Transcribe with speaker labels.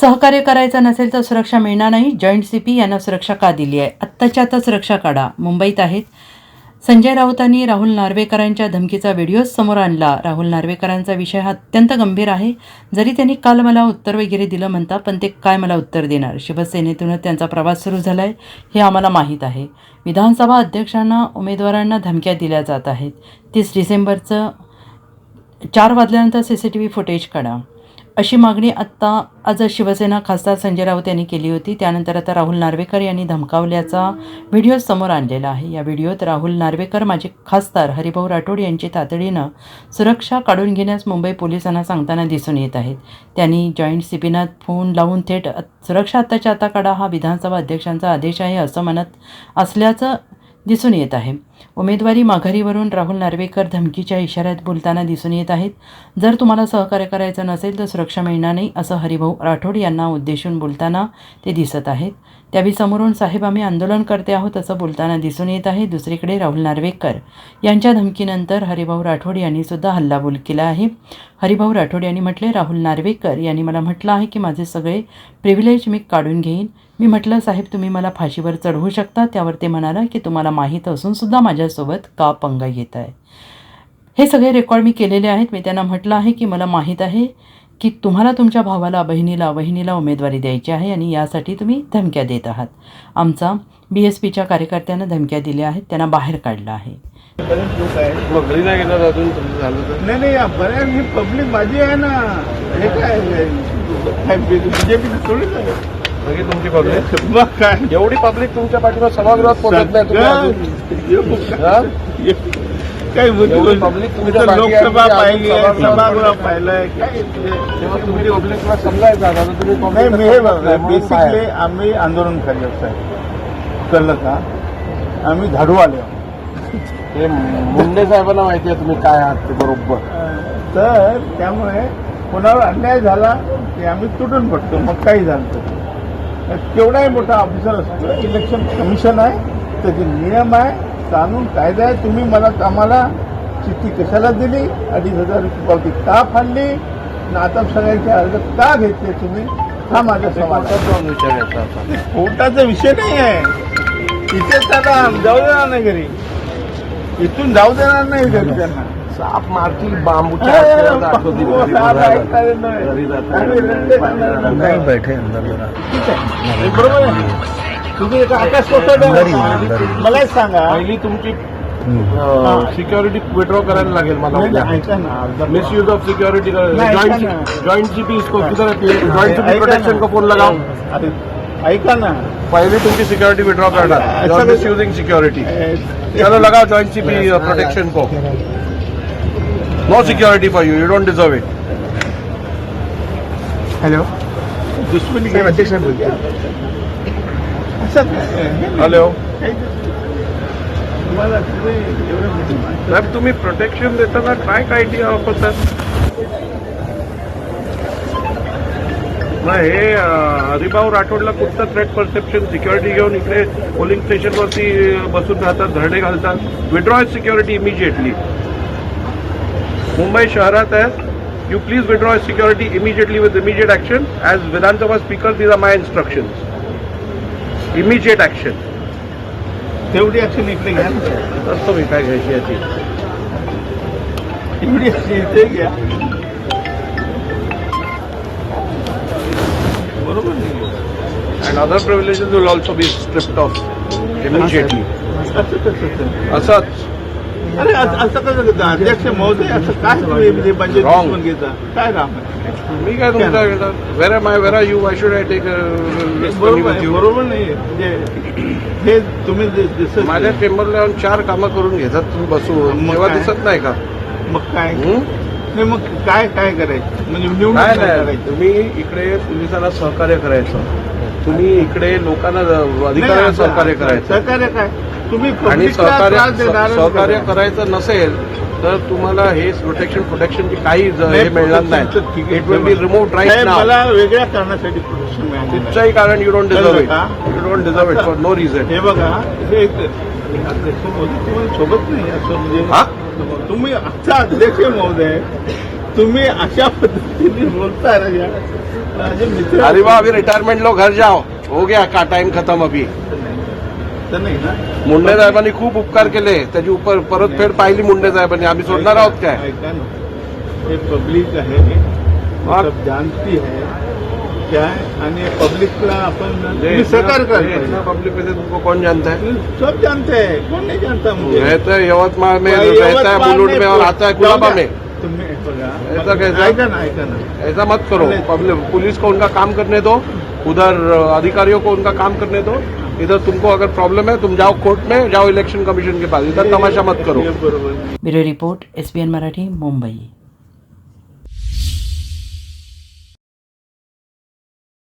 Speaker 1: सहकार्य करायचं नसेल तर सुरक्षा मिळणार नाही. जॉईंट सी पी यांना सुरक्षा का दिली आहे? आत्ताच्या आता सुरक्षा काढा. मुंबईत आहेत. संजय राऊतांनी राहुल नार्वेकरांच्या धमकीचा व्हिडिओ समोर आणला. राहुल नार्वेकरांचा विषय हा अत्यंत गंभीर आहे. जरी त्यांनी काल मला उत्तर वगैरे दिलं म्हणता पण ते काय मला उत्तर देणार? शिवसेनेतूनच त्यांचा प्रवास सुरू झाला आहे हे आम्हाला माहीत आहे. विधानसभा अध्यक्षांना उमेदवारांना धमक्या दिल्या जात आहेत. तीस डिसेंबरचं चार वाजल्यानंतर C C T V footage काढा. अशी मागणी आत्ता आज शिवसेना खासदार संजय राऊत यांनी केली होती. त्यानंतर आता राहुल नार्वेकर यांनी धमकावल्याचा व्हिडिओ समोर आणलेला आहे. या व्हिडिओत राहुल नार्वेकर माजी खासदार हरिभाऊ राठोड यांची तातडीनं सुरक्षा काढून घेण्यास मुंबई पोलिसांना सांगताना दिसून येत आहेत. त्यांनी जॉईंट सीपीना फोन लावून थेट सुरक्षा आत्ताच्या आता काढा. हा विधानसभा अध्यक्षांचा आदेश आहे असं म्हणत असल्याचं दिसून येत आहे. उमेदवारी माघारीवरून राहुल नार्वेकर धमकीच्या इशाऱ्यात बोलताना दिसून येत आहेत. जर तुम्हाला सहकार्य करायचं नसेल तर सुरक्षा मिळणार नाही असं हरिभाऊ राठोड यांना उद्देशून बोलताना ते दिसत आहेत. त्यावेळी समोरून साहेब आम्ही आंदोलन करते आहोत असं बोलताना दिसून येत आहे. दुसरीकडे राहुल नार्वेकर यांच्या धमकीनंतर हरिभाऊ राठोड यांनी सुद्धा हल्लाबोल केला आहे. हरिभाऊ राठोड यांनी म्हटले राहुल नार्वेकर यांनी मला म्हटलं आहे की माझे सगळे प्रिव्हिलेज मी काढून घेईन. मी म्हटलं साहेब तुम्ही मला फाशीवर चढवू शकता त्यावर ते म्हणाला की तुम्हाला माहीत असून सुद्धा माझ्यासोबत का पंगा घेत आहे हे सगळे रेकॉर्ड मी केलेले आहेत मी त्यांना म्हटलं आहे की मला माहीत आहे की तुम्हाला तुमच्या भावाला बहिणीला वहिनीला उमेदवारी द्यायची आहे आणि यासाठी तुम्ही धमक्या देत आहात आमचा बी एस पीच्या कार्यकर्त्यांना धमक्या दिल्या आहेत त्यांना बाहेर काढलं आहे
Speaker 2: नाही
Speaker 3: नाही बऱ्याच पब्लिक माझी आहे ना हे काय बीजेपी थोडीच आहे
Speaker 2: सगळी तुमची पब्लिक
Speaker 3: मग काय?
Speaker 2: एवढी पब्लिक तुमच्या पाठीवर सभागृहात पोहोचत नाही तुम्ही अजून. हा? एवढी public तुमच्या आहे,
Speaker 3: लोकसभा
Speaker 2: तुम्ही
Speaker 3: पाहिली आहे
Speaker 2: अजून
Speaker 3: सभागृह पाहिलंय काय ते-
Speaker 2: तेव्हा तुमची पब्लिकला समजायचं आता तुम्ही
Speaker 3: नाही मी हे बेसिकली. आम्ही आंदोलन करत साहेब. कळलं का? आम्ही झाडू आले
Speaker 2: ते मुंडे साहेबांना माहिती आहे तुम्ही काय आहात ते बरोबर.
Speaker 3: तर त्यामुळे कोणावर अन्याय झाला की आम्ही तुटून पडतो. मग काही झालं तर. केवढाही मोठा ऑफिसर असतो. इलेक्शन कमिशन आहे. त्याचे नियम आहे. कानून कायदा आहे. तुम्ही मला आम्हाला चिठ्ठी कशाला दिली? अडीच हजार रुपये पावती का फाडली? आता सगळ्यांचे अर्ज का घेतले तुम्ही? हा माझा
Speaker 2: ते
Speaker 3: सवाल
Speaker 2: कोर्टात
Speaker 3: आहे
Speaker 2: जाऊन विचारायचं
Speaker 3: कोर्टाचा विषय नाही आहे. इथेच आता जाऊ देणार नाही घरी. इथून जाऊ देणार नाही घरी त्यांना.
Speaker 2: साप मारतील बांबूच्या
Speaker 3: साप नाही.
Speaker 4: बैठे अंदर जरा।
Speaker 3: ठीक आहे. हे बरोबर आहे तुम्ही एका आकाश कोसळलं मला एक सांगा।
Speaker 2: पहिली तुमची सिक्युरिटी विड्रॉ करायला लागेल मला
Speaker 3: नाही, नाही, ऐका ना अर्धा
Speaker 2: मिस यूज़ ऑफ़ सिक्योरिटी
Speaker 3: नहीं, ऐका
Speaker 2: जॉइंट
Speaker 3: ना.
Speaker 2: जॉइंट जीपी इसको किधर है जॉइंट
Speaker 3: ऐका
Speaker 2: जीपी प्रोटेक्शन
Speaker 3: ना.
Speaker 2: का फ़ोन लगाओ.
Speaker 3: अरे, ऐका ना.
Speaker 2: पहले तुमकी सिक्योरिटी विड्रॉ
Speaker 3: ऐसा भी-
Speaker 2: मिस यूजिंग सिक्योरिटी
Speaker 3: ए,
Speaker 2: चलो लगाओ जॉइंट जीपी प्रोटेक्शन को. No security for you you don't deserve it
Speaker 3: hello काय? अध्यक्ष बोलते?
Speaker 2: हॅलो साहेब तुम्ही प्रोटेक्शन देताना काय काय आयडिया वापरतात नाही हे अं, हरिभाऊ राठोडला कुठचं थ्रेट परसेप्शन सिक्युरिटी घेऊन इकडे पोलिंग स्टेशनवरती बसून राहतात धरणे घालतात. विड्रॉ सिक्युरिटी इमिजिएटली मुंबई शहरात आहे you please withdraw security immediately with immediate action as Vidhan Sabha speaker these are my instructions immediate action
Speaker 3: तेवढी ऍक्शन इकडे घ्या.
Speaker 2: असतो मी काय घ्यायची याची
Speaker 3: एवढी ऍक्शन इथे घ्या. बरोबर
Speaker 2: privileges will also be stripped off immediately.
Speaker 3: असं कसं
Speaker 2: असंच.
Speaker 3: अरे असं कसं अध्यक्ष महोदय असं काय तुम्ही म्हणजे घेता? काय राम आहे?
Speaker 2: मी काय तुमच्या where I my where are you I should I take
Speaker 3: बरोबर आहे, बरोबर नाही म्हणजे हे तुम्ही जे- जसं
Speaker 2: माझ्या चेंबरला येऊन चार कामं करून घेतात तुम्ही बसून
Speaker 3: मग
Speaker 2: तेव्हा
Speaker 3: काय?
Speaker 2: दिसत नाही का?
Speaker 3: मग काय?
Speaker 2: हं?
Speaker 3: नाही मग काय काय करायचं? म्हणजे निवडून
Speaker 2: काय
Speaker 3: काय
Speaker 2: नाही.
Speaker 3: करायचं?
Speaker 2: तुम्ही इकडे पोलिसांना सहकार्य करायचं. तुम्ही इकडे लोकांना अधिकाऱ्यांना
Speaker 3: नाही,
Speaker 2: सहकार्य करायचं.
Speaker 3: सहकार्य काय? तुम्ही
Speaker 2: आणि सहकार्य सहकार्य करायचं नसेल तर तुम्हाला हे प्रोटेक्शन प्रोटेक्शनची काही हे मिळणार नाही. It will be remove right
Speaker 3: मला वेगळ्या कारणासाठी प्रोटेक्शन मिळालं
Speaker 2: कुठच्याही कारण you don't deserve it? You don't deserve it for no reason
Speaker 3: हे बघा हे सोबत नाही असं
Speaker 2: हा?
Speaker 3: म्हणजे तुम्ही आता अध्यक्ष महोदय तुम्ही अशा पद्धतीने मित्र
Speaker 2: अरे वाह अभी रिटायरमेंट लो घर जाओ हो गया का टाइम खत्म अभी? मुंडे साहेबांनी खूप उपकार केले. त्याची उपर परतफेड पाहिली मुंडे साहेबांनी. आम्ही सोडणार आहोत काय?
Speaker 3: हे पब्लिक आहे.
Speaker 2: हा.
Speaker 3: सब जानती है. क्या है? आणि पब्लिकला आपण सहकार करायला
Speaker 2: पब्लिक में से तुमको कौन जानता है
Speaker 3: सब जानते हैं. कौन नहीं जानता मुझे?
Speaker 2: रहता है यवतमाळ में रहता है में और आता है कुलाबा में।
Speaker 3: तुम्ही
Speaker 2: ऐसा कैसा?
Speaker 3: ना
Speaker 2: ऐसा मत करो. पब्लिक पुलिस को उनका काम करने दो. उधर अधिकारियों को उनका काम करने दो. इधर तुमको अगर प्रॉब्लम है तुम जाओ कोर्ट में जाओ इलेक्शन कमीशन के पास। इधर तमाशा मत करो।
Speaker 1: Bureau report S Marathi Mumbai.